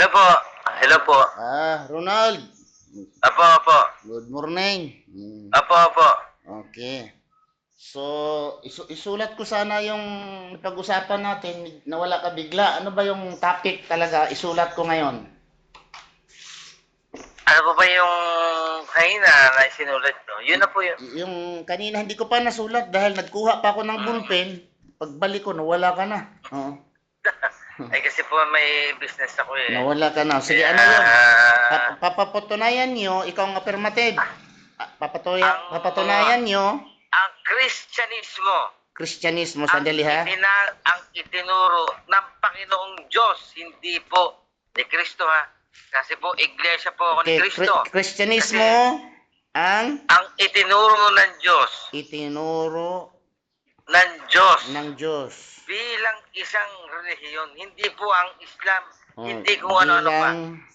Hello po. Hello po. Ah, Ronald. Apo, apo. Good morning. Hmm, Apo, apo. Okay. So, isu- isulat ko sana yung pag-usapan natin. Nawala ka bigla. Ano ba yung topic talaga? Isulat ko ngayon. Ano po ba yung kanina na sinulat nyo? Yun na po yun. Y- Yung kanina hindi ko pa nasulat dahil nagkuha pa ako ng ballpen. Pagbalik ko, nawala ka na. Oo. Ay kasi po may business ako eh. Nawala ka na. Sige, ano yun? Ah, Pa- papapatunayan nyo, ikaw ang affirmative. Ah, Papatuya, Ang- papatunayan nyo, ang Kristyanismo, Kristyanismo, ang, sandali ha. itina- ang itinuro ng Panginoong Diyos, hindi po ni Kristo ha. Kasi po, iglesia po ako ni Okay, Kristo. Kri- Kristyanismo ang Ang itinuro ng Diyos, itinuro ng Diyos, ng Diyos. Bilang isang relihiyon, hindi po ang Islam, Oh, hindi kung ano-ano pa.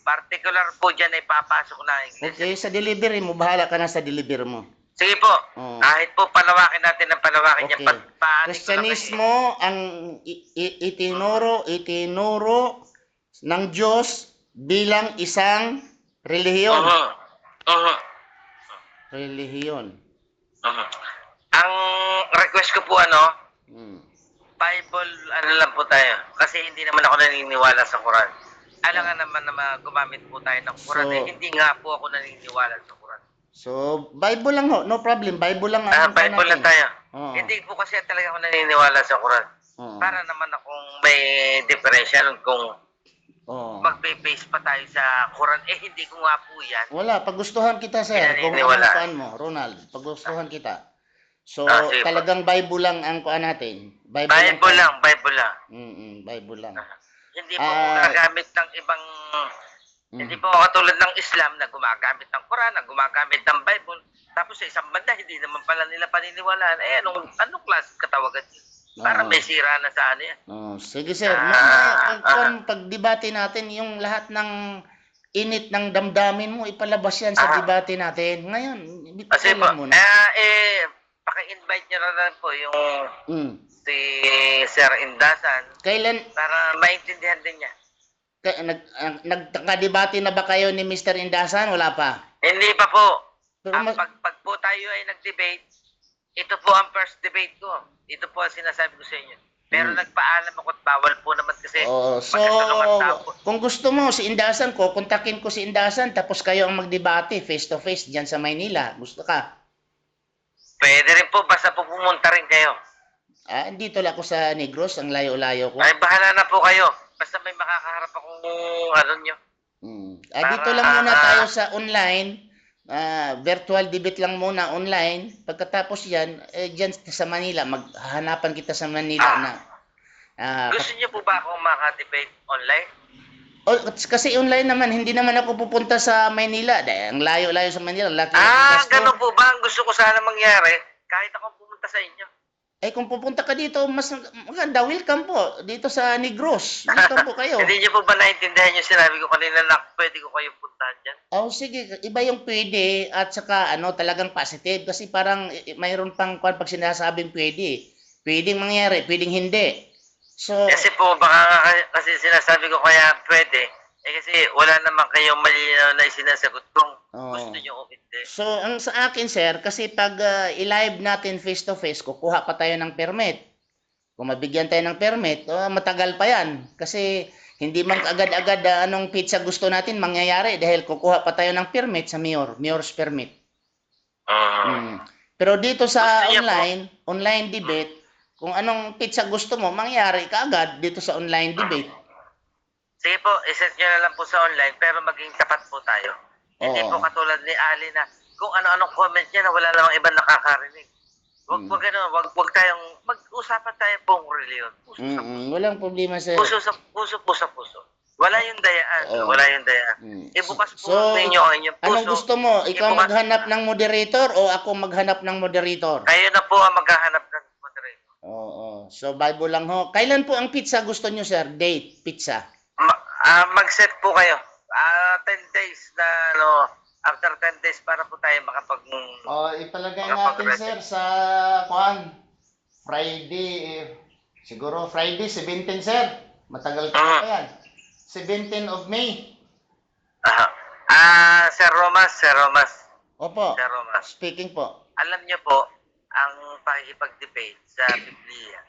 Particular po dyan ay papasok na ang iglesia. Okay, sa delivery mo, bahala ka na sa delivery mo. Sige po, Oh. kahit po palawakin natin ang palawakin niya. Okay. Pa, paano Kristyanismo ang i- i- itinuro, itinuro ng Diyos bilang isang relihiyon. Uh-huh. Uh-huh. Relihiyon. Uh-huh. Ang request ko po ano, Hmm. Bible, ano lang po tayo. Kasi hindi naman ako naniniwala sa Quran. Alangan naman na ma- gumamit po tayo ng Quran. So- eh, hindi nga po ako naniniwala sa Quran. So, Bible lang ho, no problem. Bible lang Ah, Bible lang natin. tayo. Oo. Hindi po kasi talaga ako naniniwala sa Quran. Oo. Para naman akong may differential kung Oo. magbe-base pa tayo sa Quran. Eh, hindi ko nga po yan. Wala, pagustuhan kita sir. Kung ano Pinaniniwala. ang kuan mo, Ronald, pagustuhan kita. So, Ah, po. talagang Bible lang ang kuan natin. Bible, Bible tayo. lang, Bible lang. Mm, Bible lang. Hindi po ako Ah. gagamit ng ibang... Mm. Hindi po katulad ng Islam na gumagamit ng Quran, na gumagamit ng Bible. Tapos sa isang banda, hindi naman pala nila paniniwalaan. Eh, anong, anong klase katawagan yun? Para Oo. may sira na sa ano yan. Oh, sige sir, Ah, pag, ah. kuwan, pag-debate natin yung lahat ng init ng damdamin mo, ipalabas yan sa Ah. debate natin. Ngayon, po, bitulan muna. eh, eh, paki-invite nyo na lang po yung Mm. si Sir Indasan Kailan, para maintindihan din niya. ka, nag, ang- nagkadebate na ba kayo ni Mr. Indasan? Wala pa. Hindi pa po. Pero Ang mas, pag, pag po tayo ay nag-debate, ito po ang first debate ko. Ito po ang sinasabi ko sa inyo. Pero Hmm. nagpaalam ako at bawal po naman kasi oh, so, tao. kung gusto mo si Indasan ko, kontakin ko si Indasan, tapos kayo ang magdebate face to face diyan sa Maynila. Gusto ka? Pwede rin po, basta po pumunta rin kayo. Ah, dito lang ako sa Negros, ang layo-layo ko. Ay, bahala na po kayo. Basta may makakaharap akong ano nyo. Mm. Ah, dito lang muna tayo sa online. Ah, virtual debate lang muna online. Pagkatapos yan, eh, dyan sa Manila, maghahanapan kita sa Manila na. Ah, Gusto nyo po ba akong makadebate online? Oh, kasi online naman, hindi naman ako pupunta sa Manila. Dahil ang layo-layo sa Manila, laki Ah, ganun po ba? Ang gusto ko sana mangyari, kahit ako pumunta sa inyo. Eh kung pupunta ka dito, mas maganda, welcome po. Dito sa Negros. Welcome po kayo. Hindi nyo po ba naintindihan yung sinabi ko kanina na pwede ko kayo puntahan dyan? Oh, sige, iba yung pwede at saka ano, talagang positive kasi parang eh, mayroon pang pag sinasabing pwede. Pwedeng mangyari, pwedeng hindi. So, Kasi po, baka nga kasi- sinasabi ko kaya pwede, eh kasi wala naman kayong malinaw na sinasagot kung Oo. gusto nyo o hindi. so ang sa akin sir, kasi pag ah, i-live natin face to face, kukuha pa tayo ng permit. Kung mabigyan tayo ng permit, oh, matagal pa yan. Kasi hindi man agad-agad ah, anong pizza gusto natin mangyayari dahil kukuha pa tayo ng permit sa mayor, mayor's permit. Mm. Mm. Pero dito sa Gusto niya po. online, online debate, kung anong pizza gusto mo, mangyari kaagad dito sa online debate. Sige po, iset nyo na lang po sa online, pero maging tapat po tayo. Hindi Oo. po katulad ni Ali na kung ano-anong comment niya na wala namang ibang nakakarinig. Wag Mm. wag ganun, wag wag tayong mag-usapan tayo pong reliyon. Puso sa puso. Mm-mm, walang problema sir. Puso sa puso, puso sa puso. Wala yung dayaan, Oo. wala yung dayaan. Mm. Ibukas po So, ninyo ang inyong puso. Anong gusto mo? Ikaw Ibukas- maghanap ng moderator o ako maghanap ng moderator? Kayo na po ang maghahanap. So Bible lang ho. Kailan po ang pizza gusto nyo sir? Date, pizza. Ma- ah, mag-set po kayo. Ah, 10 days na ano, after 10 days para po tayo makapag Oh, ipalagay Makapag- natin sir sa kuan. Friday eh, siguro Friday 17 sir. Matagal pa Ah. pa yan. 17 of May. Aha. Ah, Sir Romas, Sir Romas, Opo. Sir Romas. Speaking po. Alam niyo po, ang pakikipag-debate sa Biblia,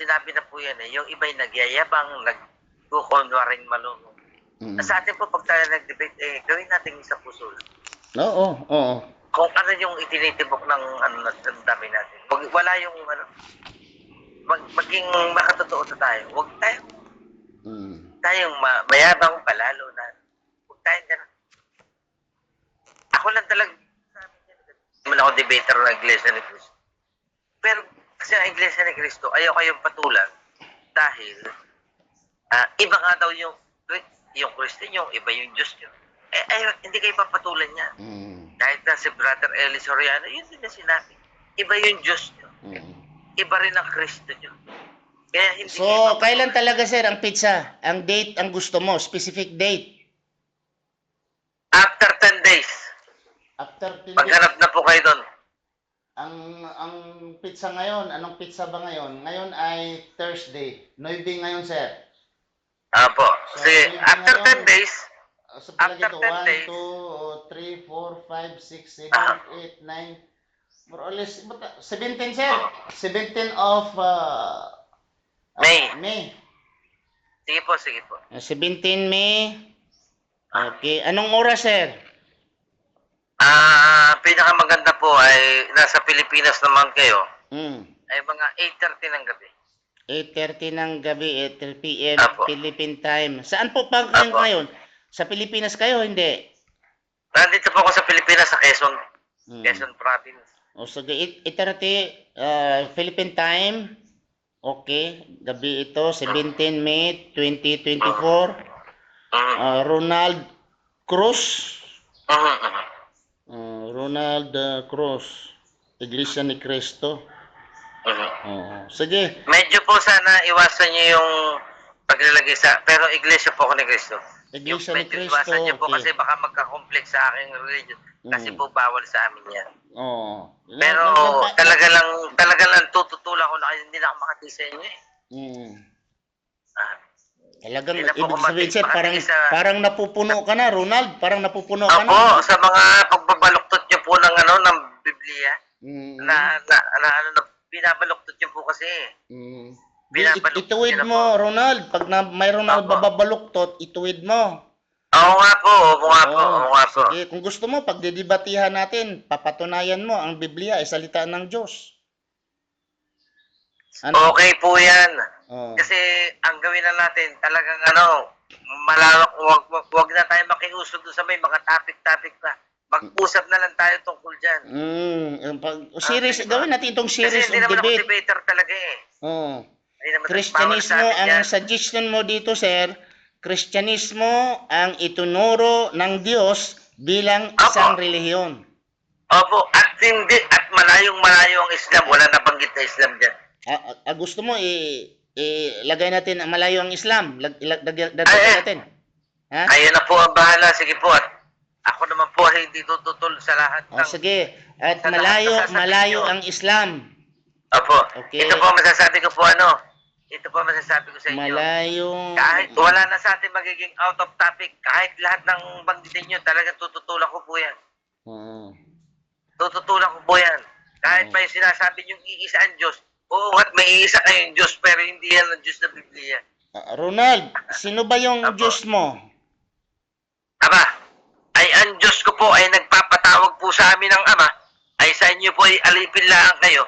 sinabi na po yan eh, yung iba'y nagyayabang, nagkukunwaring malunong. Mm. Sa atin po, pag tayo nag-debate, eh, gawin natin sa puso. Oo, oo. Kung ano yung itinitibok ng ano ng dami natin. Wag, wala yung ano, mag, maging makatotoo na tayo. Huwag tayo, Mm. tayong ma, mayabang palalo na. Huwag tayong ganun. Ako lang talaga, sabi niya, naman ako debater ng Iglesia ni Cristo. Pero kasi ang Iglesia ni Cristo, ayaw kayong patulan dahil ah, iba nga daw yung yung Kristo nyo, iba yung Diyos nyo. Eh, ayaw, hindi kayo papatulan niya. Mm. Kahit na si Brother Eli Soriano, yun din na sinabi. Iba yung Diyos nyo. Mm. Iba rin ang Kristo nyo. Kaya hindi So, kailan talaga sir ang pizza? Ang date ang gusto mo, specific date. After 10 days, After 10 days. maghanap na po kayo doon. Ang ang pizza ngayon, anong pizza ba ngayon? Ngayon ay Thursday. Noybe ngayon, sir. Apo. So, yun after ngayon. 10 days, Uh, So, After dito, 10 1, days. 2, 3, 4, 5, 6, 7, Ah. 8, 9, more or less, bata- 17, sir. 17 of uh, May. uh, May. sige po, sige po. Uh, 17 May. Okay. Anong oras, sir? Ah, pinakamaganda po ay nasa Pilipinas naman kayo. Hmm. Ay mga 8.30 ng gabi. 8.30 ng gabi, 8 p.m. Apo. Philippine time. Saan po pa kayo Apo. ngayon? Sa Pilipinas kayo, hindi? Nandito po ako sa Pilipinas, sa Quezon, Hmm. Quezon Province. O sige, 8.30 uh, Philippine time. Okay. Gabi ito, 17 May 2024. Mhm. Uh, Ronald Cruz. Mhm, mhm. Uh, Ronald uh, Cruz. Iglesia ni Cristo. Mhm. Oo. Sige. Medyo po sana iwasan niyo yung paglalagay sa, pero iglesia po ako ni Cristo. Yung Iglesia ni medyo Cristo. iwasan niyo po Okay. kasi baka magka-complex sa aking religion. Kasi Mm. po bawal sa amin yan. Oo. Pero Nag- nag- talaga lang, talaga lang tututulan ko na kayo, hindi na ako makati sa inyo eh. Mm. Ah, Talagang Hindi na po ibig sabihin sir, parang, sa- parang napupuno ka na, Ronald. Parang napupuno ka na. sa mga pagbabaluktot niyo po ng ano, ng Biblia, Mm. na, na, na, ano, na, binabaluktot niyo po kasi. Mm. Binabaluktot It- ituwid mo, Ronald. Pag na, mayroon na Opo. bababaluktot, ituwid mo. Oo nga po, oo nga po, Oo, nga po. Sige, kung gusto mo, pag didibatihan natin, papatunayan mo ang Biblia ay salita ng Diyos. Ano? Okay po yan. Oo. Kasi ang gawin na natin, talagang ano, malawak, wag, wag, wag na tayo makiusap doon sa may mga topic-topic pa. Mag-usap na lang tayo tungkol dyan. Mm, yung pag, series, Ah, sige. gawin natin itong Kasi series hindi of naman ako debate. debater talaga eh. Oo. Hindi naman Kristyanismo, sa ang yan. suggestion mo dito, sir, Kristyanismo ang itunuro ng Diyos bilang Apo. isang relihiyon. Opo, at hindi, at malayong malayo ang Islam. Wala nabanggit na Islam dyan. Ah, ah, ah, gusto mo, i, ilagay natin ang malayo ang Islam. Lag, ilag, dag- dagdagan Ay, eh. natin. Ha? Ayun na po ang bahala. Sige po. At ako naman ay hindi tututol sa lahat O ng... sige. At Sa lahat malayo, ng sasabihin malayo nyo. ang Islam. Opo. Okay. Ito po ang masasabi ko po ano. Ito po ang masasabi ko sa inyo. Malayo. Kahit wala na sa atin magiging out of topic, kahit lahat ng banggitin nyo, talagang tututulan ko po yan. Oo. Tututulan ko po yan. Kahit pa yung sinasabi yung iisa ang Diyos, oo at may iisa kayong Diyos, pero hindi yan ang Diyos na Biblia. Ah, Ronald, sino ba yung Apo. Diyos mo? Aba, ang Diyos ko po ay nagpapatawag po sa amin ng Ama, ay sa inyo po ay alipin lang kayo.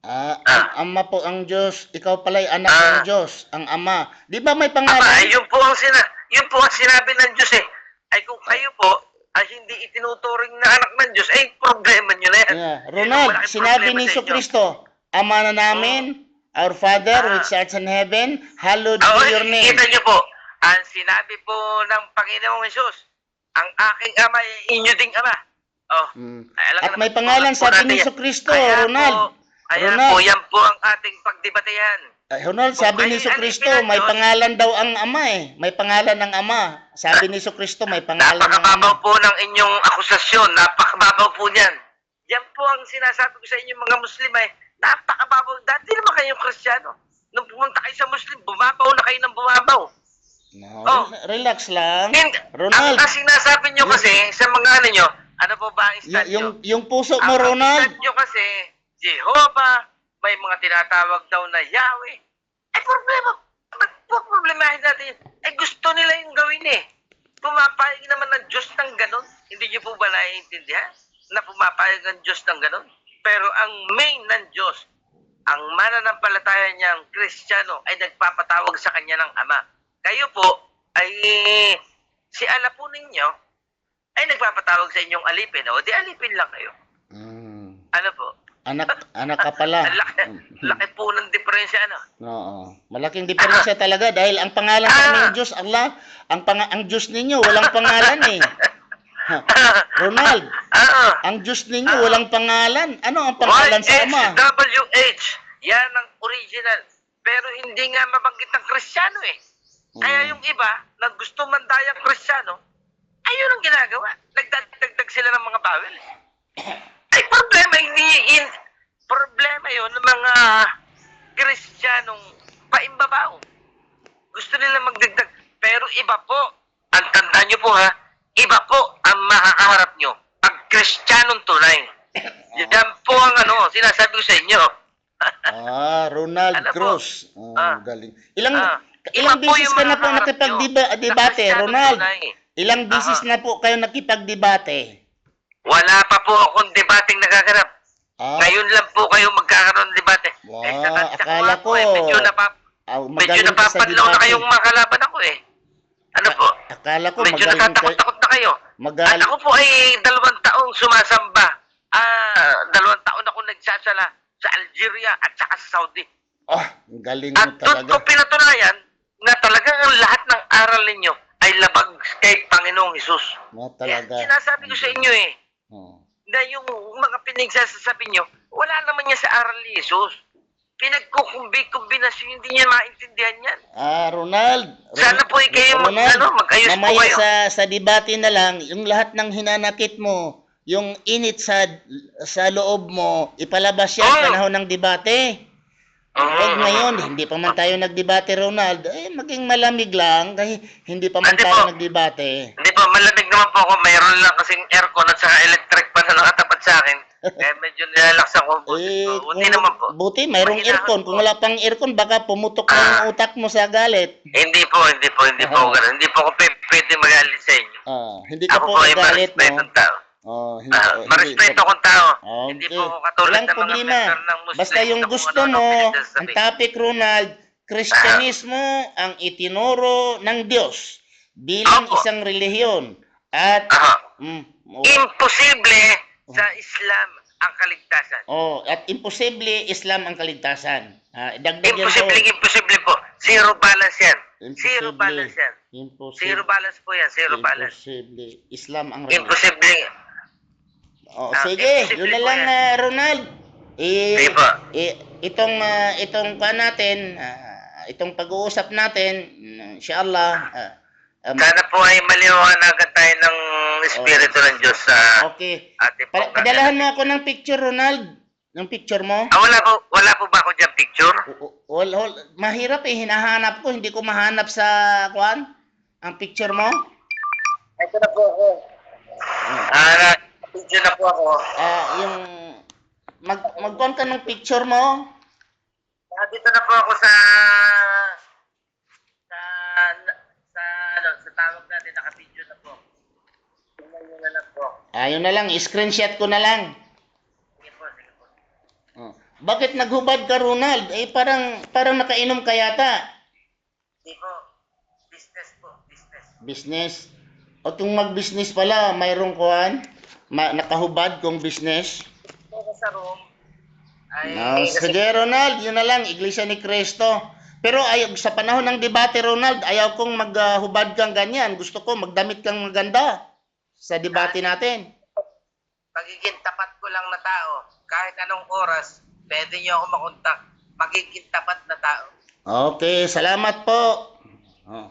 Ah, Ah. ang ama po ang Diyos. Ikaw pala ay anak Ah. ng Diyos, ang ama. Di ba may pangalan? ay yun po ang, sina yun po ang sinabi ng Diyos eh. Ay kung kayo po ay hindi itinuturing na anak ng Diyos, ay problema nyo na yan. Yeah. Yun Ronald, malaking sinabi ni Iso. Kristo, Ama na namin, our Father Ah. which art in heaven, hallowed Oo, be your name. Kita niyo po, ang sinabi po ng Panginoong Jesus, ang aking ama ay inyo ding ama. Oh, Mm. ay, alam At may pangalan tulad po sabi natin ni yan. Kristo, Ronald. Po, ayan Ronald. po, yan po ang ating pagdebatehan. Ay, Ronald, sabi ni Iso alipin Kristo, may pangalan daw ang ama eh. May pangalan ng ama. Sabi ni Kristo, may pangalan ng ama. Napakababaw po ng inyong akusasyon. Napakababaw po niyan. Yan po ang sinasabi ko sa inyo mga Muslim eh. Napakababaw. Dati naman kayong Kristiyano. Nung pumunta kayo sa Muslim, bumabaw na kayo ng bumabaw. No, Oh. re- relax lang. Hindi, Ronald. ang, ang sinasabi nyo kasi sa mga ano nyo, ano po ba ang stand yung, nyo? yung puso mo, Ang- Ang Ronald. stand nyo kasi, Jehovah, may mga tinatawag daw na Yahweh. Eh, problema. Ba't po problemahin natin? Eh, gusto nila yung gawin eh. Pumapayag naman ng Diyos ng ganon. Hindi nyo po ba naiintindihan? Na pumapayag ng Diyos ng ganon? Pero ang main ng Diyos, ang mananampalataya niyang Kristiyano ay nagpapatawag sa kanya ng Ama. Kayo po ay si ala po ninyo ay nagpapatawag sa inyong alipin. O di alipin lang kayo. Mm. Ano po? Anak, anak ka pala. Laki, laki po ng diferensya ano. Oo. Malaking diferensya talaga dahil ang pangalan sa aming Diyos, Allah, ang pang ang Diyos ninyo walang pangalan eh. Ronald, Oo. ang Diyos ninyo walang pangalan. Ano ang pangalan sa Ama? YHWH. Yan ang original. Pero hindi nga mabanggit ng Kristiyano eh. Kaya Mm. yung iba na gusto mandayang Kristiyano, ayun ang ginagawa. Nagdagdag sila ng mga bawel. Ay, problema, hindi, in, problema yun ng mga Kristiyanong paimbabaw. Gusto nila magdagdag. Pero iba po, ang tanda nyo po ha, iba po ang makakaharap nyo pag Kristiyanong tunay. Yan po ang ano, sinasabi ko sa inyo. Ah, Ronald Ano po? Cruz. Oh, Ah. galing. Ilang Ah, ilang beses ka na po nakipagdebate, Ronald? tunay. Ilang beses Ah. na po kayo nakipagdebate? Wala pa po akong debating nagaganap. Ah, Ngayon lang po kayo magkakaroon ng debate. Wow, eh, akala eh, ko, medyo, napap, ah, medyo napapadlaw na kayong makalaban ako eh. Ano po? Akala ko Medyo natatakot-takot na kayo. At Magaling. ako po ay dalawang taong sumasamba. Ah, dalawang taon ako nagsasala sa Algeria at saka sa Saudi. Ah, ang galing mo At doon ko talaga. pinatunayan na talagang ang lahat ng aral ninyo ay labag kay Panginoong Hesus. Mo Kaya talaga. sinasabi ko sa inyo eh, Oh. na yung mga pinagsasasabi nyo, wala naman niya sa aral ni Jesus. Pinagkukumbi-kombinasyon, hindi niya maintindihan yan. Ah, Ronald. Sana po eh kayo mag, Ronald, ano, mag-ayos po mamaya kayo. sa sa debate na lang, yung lahat ng hinanakit mo, yung init sa sa loob mo, ipalabas yan Oh. panahon ng debate. Eh ngayon, hindi pa man tayo nagdebate, Ronald. Eh, maging malamig lang, kasi hindi pa man Hindi tayo po. nagdebate. Hindi po, malamig naman po ako. Mayroon lang kasing aircon at saka electric pa na nakatapat sa akin. Kaya medyo nilalaksan ko ang boses Eh, ko. kung, Hindi naman po. buti, mayroong Mahinahon aircon. po. Kung wala pang aircon, baka pumutok Ah. yung utak mo sa galit. Hindi po, hindi po, hindi po Ah. ako ganun. Hindi po ako p- pwede magalit sa inyo. Ah, hindi ka Ako po po ay magalit, no? tao. Oh, hindi, Ah, hindi. ma-respeto akong tao. Okay. Hindi po ako katulad Walang ng mga problema. ng Muslim. Basta yung gusto mo, ang topic, Ronald, Kristyanismo ang itinuro ng Diyos bilang Opo. isang relihiyon. At, Aha. mm, oh, Imposible sa Islam ang kaligtasan. oh, at imposible Islam ang kaligtasan. Ah, dagdag Imposible, po. imposible po. Zero balance yan. Zero Imposible. balance yan. Imposible. Zero balance po yan, zero balance. Imposible. Islam ang relihiyon. Imposible. Oh, Ah, sige, imposible yun na lang, ah, Ronald. Eh, Sige po. eh, itong ah, itong pa natin, ah, itong pag-uusap natin, inshallah, ah, um, Sana po ay maliwanagan tayo ng Espiritu ng Diyos sa okay. ating Pa- padalahan mo ako ng picture, Ronald. Ng picture mo. Ah, wala po, wala po ba ako dyan picture? O- o- Wal, wal, mahirap eh, hinahanap ko, hindi ko mahanap sa kuan ang picture mo. Ito na po ako. Ah, picture na po ako. Ah, yung mag magkuan ka ng picture mo. Ah, dito na po ako sa sa sa ano, sa tawag natin naka-video na po. Niyo na lang po. Ayun na lang, screenshot ko na lang. Sige po, sige po. Oh. Bakit naghubad ka, Ronald? Eh, parang, parang nakainom ka yata. Hindi po. Business po, business. Business. O kung mag-business pala, mayroong kuhan? Ma- nakahubad kung business? Sa room. Ay, No, kasi- sige, Ronald, yun na lang, Iglesia ni Cristo. Pero ay, sa panahon ng debate, Ronald, ayaw kong maghubad kang ganyan. Gusto ko magdamit kang maganda sa debate natin. magiging tapat ko lang na tao. Kahit anong oras, pwede niyo ako makontak. Magiging tapat na tao. Okay, salamat po. Oh.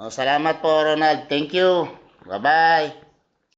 Oh, salamat po, Ronald. Thank you. Bye-bye.